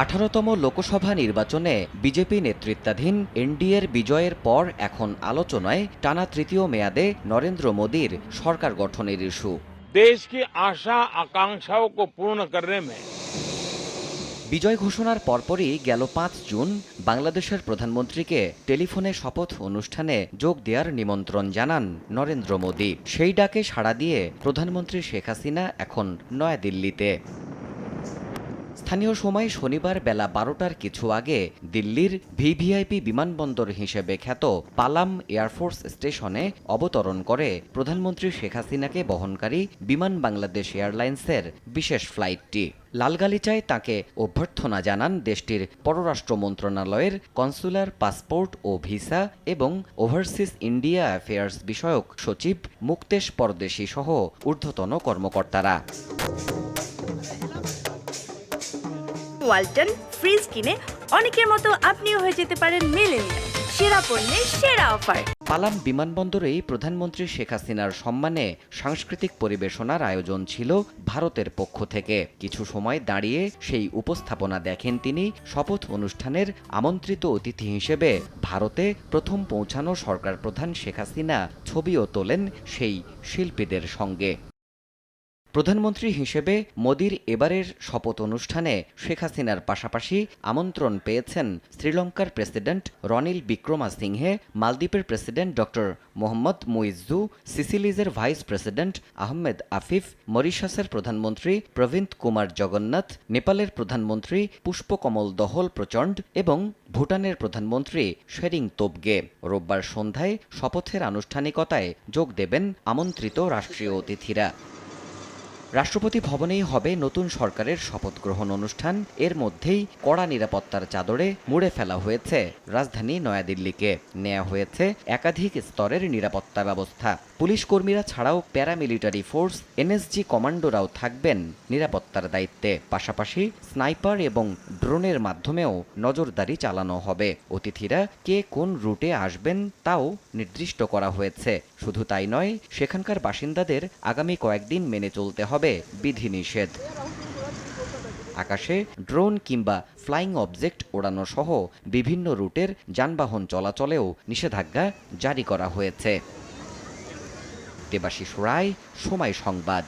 আঠারোতম লোকসভা নির্বাচনে বিজেপি নেতৃত্বাধীন এনডিএর বিজয়ের পর এখন আলোচনায় টানা তৃতীয় মেয়াদে নরেন্দ্র মোদীর সরকার গঠনের ইস্যু। দেশ কি আশা আকাঙ্ক্ষাও কো পূর্ণ করনে মে। বিজয় ঘোষণার পরপরই গেল পাঁচ জুন বাংলাদেশের প্রধানমন্ত্রীকে টেলিফোনে শপথ অনুষ্ঠানে যোগ দেওয়ার নিমন্ত্রণ জানান নরেন্দ্র মোদী। সেই ডাকে সাড়া দিয়ে প্রধানমন্ত্রী শেখ হাসিনা এখন নয়াদিল্লিতে। স্থানীয় সময় শনিবার বেলা বারোটার কিছু আগে দিল্লির ভিভিআইপি বিমানবন্দর হিসেবে খ্যাত পালাম এয়ারফোর্স স্টেশনে অবতরণ করে প্রধানমন্ত্রী শেখ হাসিনাকে বহনকারী বিমান বাংলাদেশ এয়ারলাইন্সের বিশেষ ফ্লাইটটি। লালগালিচায় তাকে অভ্যর্থনা জানান দেশটির পররাষ্ট্র মন্ত্রণালয়ের কনসুলার পাসপোর্ট ও ভিসা এবং ওভারসিজ ইন্ডিয়া অ্যাফেয়ার্স বিষয়ক সচিব মুক্তেশ পরদেশী সহ ঊর্ধ্বতন কর্মকর্তারা। ওয়ালটন ফ্রিজ কিনে অনেকের মতো আপনিও হয়ে যেতে পারেন মেলেনিয়া সেরা পণ্যের সেরা অফার। পালাম বিমানবন্দরেই প্রধানমন্ত্রী শেখ হাসিনার সম্মানে সাংস্কৃতিক পরিবেশনার আয়োজন ছিল ভারতের পক্ষ থেকে। কিছু সময় দাঁড়িয়ে সেই উপস্থাপনা দেখেন তিনি শপথ অনুষ্ঠানের আমন্ত্রিত অতিথি হিসেবে ভারতে প্রথম পৌঁছানো সরকার প্রধান শেখ হাসিনা ছবিও তোলেন সেই শিল্পীদের সঙ্গে। প্রধানমন্ত্রী হিসেবে মোদির এবারের শপথ অনুষ্ঠানে শেখ হাসিনার পাশাপাশি আমন্ত্রণ পেয়েছেন শ্রীলঙ্কার প্রেসিডেন্ট রনিল বিক্রমাসিংহে, মালদ্বীপের প্রেসিডেন্ট ডক্টর মোহাম্মদ মুইজু সিসিলিজের ভাইস প্রেসিডেন্ট আহমেদ আফিফ, মরিশাসের প্রধানমন্ত্রী প্রবীন্দ কুমার জগন্নাথ, নেপালের প্রধানমন্ত্রী পুষ্পকমল দহল প্রচণ্ড এবং ভুটানের প্রধানমন্ত্রী শেরিং তোবগে। রোববার সন্ধ্যায় শপথের আনুষ্ঠানিকতায় যোগ দেবেন আমন্ত্রিত রাষ্ট্রীয় অতিথিরা। রাষ্ট্রপতি ভবনেই হবে নতুন সরকারের শপথ গ্রহণ অনুষ্ঠান। এর মধ্যেই কড়া নিরাপত্তার চাদরে মুড়ে ফেলা হয়েছে রাজধানী নয়াদিল্লিকে। নেওয়া হয়েছে একাধিক স্তরের নিরাপত্তা ব্যবস্থা। পুলিশ কর্মীরা ছাড়াও প্যারামিলিটারি ফোর্স, এনএসজি কমান্ডোরাও থাকবেন নিরাপত্তার দায়িত্বে। পাশাপাশি স্নাইপার এবং ড্রোনের মাধ্যমেও নজরদারি চালানো হবে। অতিথিরা কে কোন রুটে আসবেন তাও নির্দিষ্ট করা হয়েছে। শুধু তাই নয়, সেখানকার বাসিন্দাদের আগামী কয়েকদিন মেনে চলতে হবে বিধিনিষেধ। আকাশে ড্রোন কিংবা ফ্লাইং অবজেক্ট ওড়ানো সহ বিভিন্ন রুটের যানবাহন চলাচলেও নিষেধাজ্ঞা জারি করা হয়েছে। দেবাশিস রায়, সময় সংবাদ।